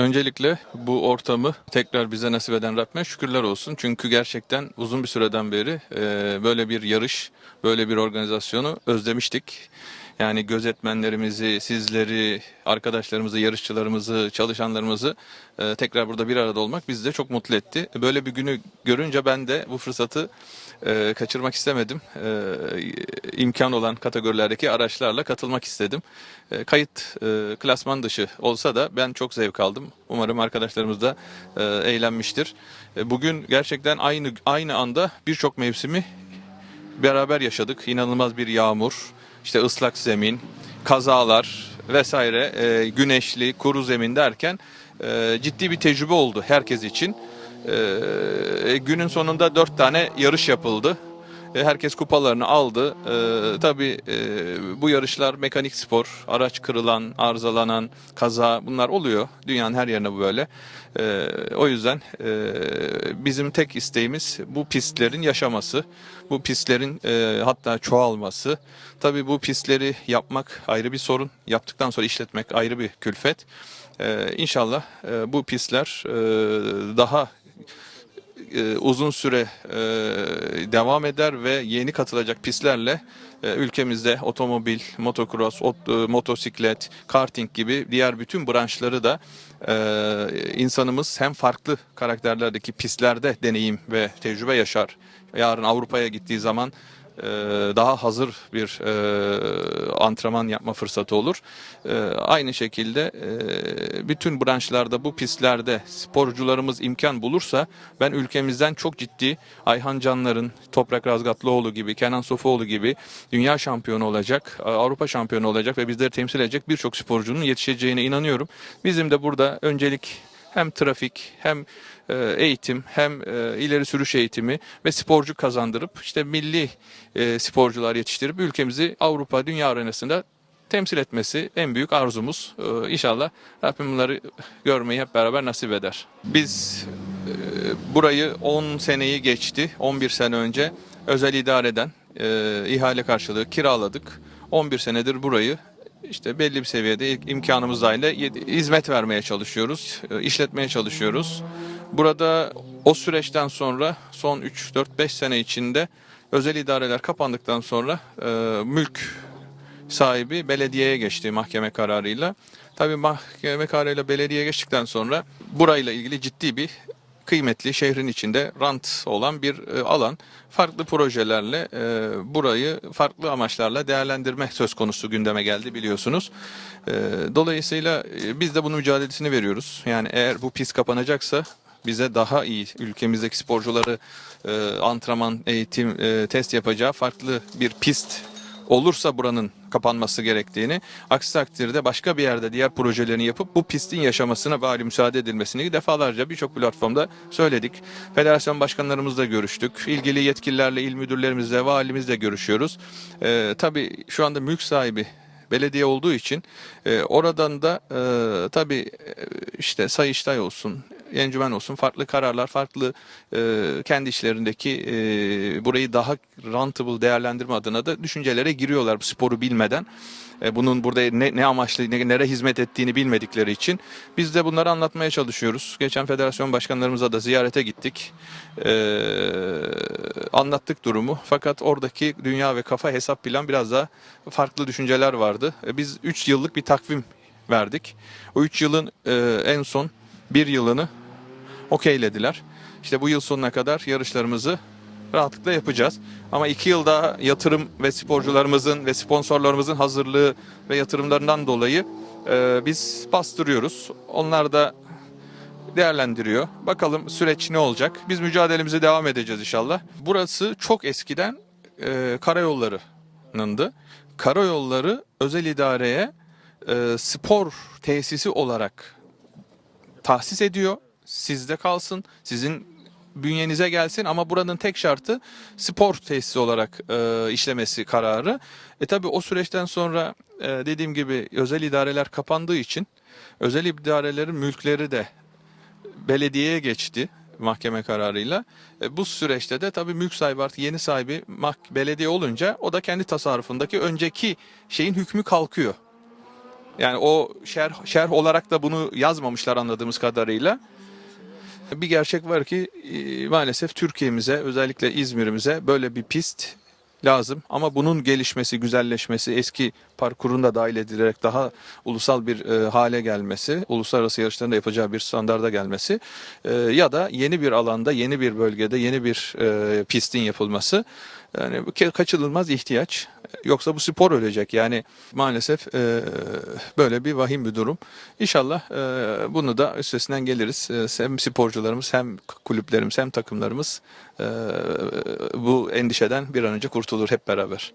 Öncelikle bu ortamı tekrar bize nasip eden Rabbime şükürler olsun. Çünkü gerçekten uzun bir süreden beri e, böyle bir yarış, böyle bir organizasyonu özlemiştik. Yani gözetmenlerimizi, sizleri, arkadaşlarımızı, yarışçılarımızı, çalışanlarımızı e, tekrar burada bir arada olmak bizi de çok mutlu etti. Böyle bir günü görünce ben de bu fırsatı e, kaçırmak istemedim. E, imkan olan kategorilerdeki araçlarla katılmak istedim. E, kayıt e, klasman dışı olsa da ben çok zevk aldım. Umarım arkadaşlarımız da e, eğlenmiştir. E, bugün gerçekten aynı aynı anda birçok mevsimi beraber yaşadık. İnanılmaz bir yağmur, işte ıslak zemin, kazalar vesaire, e, güneşli, kuru zemin derken e, ciddi bir tecrübe oldu herkes için. E, günün sonunda dört tane yarış yapıldı. E, Herkes kupalarını aldı. E, tabii e, bu yarışlar mekanik spor. Araç kırılan, arızalanan, kaza bunlar oluyor. Dünyanın her yerine bu böyle. E, o yüzden e, bizim tek isteğimiz bu pistlerin yaşaması. Bu pistlerin e, hatta çoğalması. Tabii bu pistleri yapmak ayrı bir sorun. Yaptıktan sonra işletmek ayrı bir külfet. E, inşallah e, bu pistler e, daha e, uzun süre e, devam eder ve yeni katılacak pistlerle e, ülkemizde otomobil, motocross, ot- e, motosiklet, karting gibi diğer bütün branşları da insanımız hem farklı karakterlerdeki pistlerde deneyim ve tecrübe yaşar. Yarın Avrupa'ya gittiği zaman e, daha hazır bir e, antrenman yapma fırsatı olur. E, aynı şekilde e, bütün branşlarda bu pistlerde sporcularımız imkan bulursa ben ülkemizden çok ciddi Ayhan Canlar'ın, Toprak Razgatlıoğlu gibi, Kenan Sofuoğlu gibi dünya şampiyonu olacak, Avrupa şampiyonu olacak ve bizleri temsil edecek birçok sporcunun yetişeceğine inanıyorum. Bizim de burada öncelik hem trafik hem e, eğitim hem e, ileri sürüş eğitimi ve sporcu kazandırıp işte milli e, sporcular yetiştirip ülkemizi Avrupa dünya arenasında temsil etmesi en büyük arzumuz. İnşallah Rabbim bunları görmeyi hep beraber nasip eder. Biz burayı 10 seneyi geçti. 11 sene önce özel idareden ihale karşılığı kiraladık. 11 senedir burayı işte belli bir seviyede imkanımız dahilinde hizmet vermeye çalışıyoruz, e, işletmeye çalışıyoruz. Burada o süreçten sonra son 3-4-5 sene içinde özel idareler kapandıktan sonra e, mülk sahibi belediyeye geçti mahkeme kararıyla. Tabii mahkeme kararıyla belediyeye geçtikten sonra burayla ilgili ciddi bir kıymetli şehrin içinde rant olan bir e, alan. Farklı projelerle e, burayı farklı amaçlarla değerlendirme söz konusu gündeme geldi biliyorsunuz. E, dolayısıyla biz de bunun mücadelesini veriyoruz. Yani eğer bu pist kapanacaksa bize daha iyi ülkemizdeki sporcuları e, antrenman, eğitim, e, test yapacağı farklı bir pist olursa buranın kapanması gerektiğini, aksi takdirde başka bir yerde diğer projelerini yapıp bu pistin yaşamasına bari müsaade edilmesini defalarca birçok platformda söyledik. Federasyon başkanlarımızla görüştük. İlgili yetkililerle, il müdürlerimizle, valimizle görüşüyoruz. Ee, tabii şu anda mülk sahibi belediye olduğu için e, oradan da e, tabii e, işte Sayıştay olsun, encümen olsun farklı kararlar, farklı e, kendi işlerindeki e, burayı daha rentable değerlendirme adına da düşüncelere giriyorlar bu sporu bilmeden. E, bunun burada ne, ne amaçlı, ne, nereye hizmet ettiğini bilmedikleri için biz de bunları anlatmaya çalışıyoruz. Geçen federasyon başkanlarımıza da ziyarete gittik. E, anlattık durumu. Fakat oradaki dünya ve kafa hesap plan biraz daha farklı düşünceler vardı. E, biz 3 yıllık bir takvim verdik. O 3 yılın e, en son bir yılını okeylediler. İşte bu yıl sonuna kadar yarışlarımızı rahatlıkla yapacağız. Ama iki yıl daha yatırım ve sporcularımızın ve sponsorlarımızın hazırlığı ve yatırımlarından dolayı e, biz bastırıyoruz. Onlar da değerlendiriyor. Bakalım süreç ne olacak. Biz mücadelemize devam edeceğiz inşallah. Burası çok eskiden e, karayollarınındı. Karayolları özel idareye e, spor tesisi olarak tahsis ediyor. Sizde kalsın. Sizin bünyenize gelsin ama buranın tek şartı spor tesisi olarak e, işlemesi kararı. E tabi o süreçten sonra e, dediğim gibi özel idareler kapandığı için özel idarelerin mülkleri de belediyeye geçti mahkeme kararıyla. E, bu süreçte de tabii mülk sahibi artık yeni sahibi belediye olunca o da kendi tasarrufundaki önceki şeyin hükmü kalkıyor. Yani o şerh, şerh olarak da bunu yazmamışlar anladığımız kadarıyla. Bir gerçek var ki e, maalesef Türkiye'mize özellikle İzmir'imize böyle bir pist lazım. Ama bunun gelişmesi, güzelleşmesi, eski parkurunda dahil edilerek daha ulusal bir e, hale gelmesi, uluslararası yarışların da yapacağı bir standarda gelmesi e, ya da yeni bir alanda, yeni bir bölgede, yeni bir e, pistin yapılması yani bu kaçınılmaz ihtiyaç. Yoksa bu spor ölecek. Yani maalesef e, böyle bir vahim bir durum. İnşallah e, bunu da üstesinden geliriz. E, hem sporcularımız hem kulüplerimiz hem takımlarımız e, bu endişeden bir an önce kurtulur hep beraber.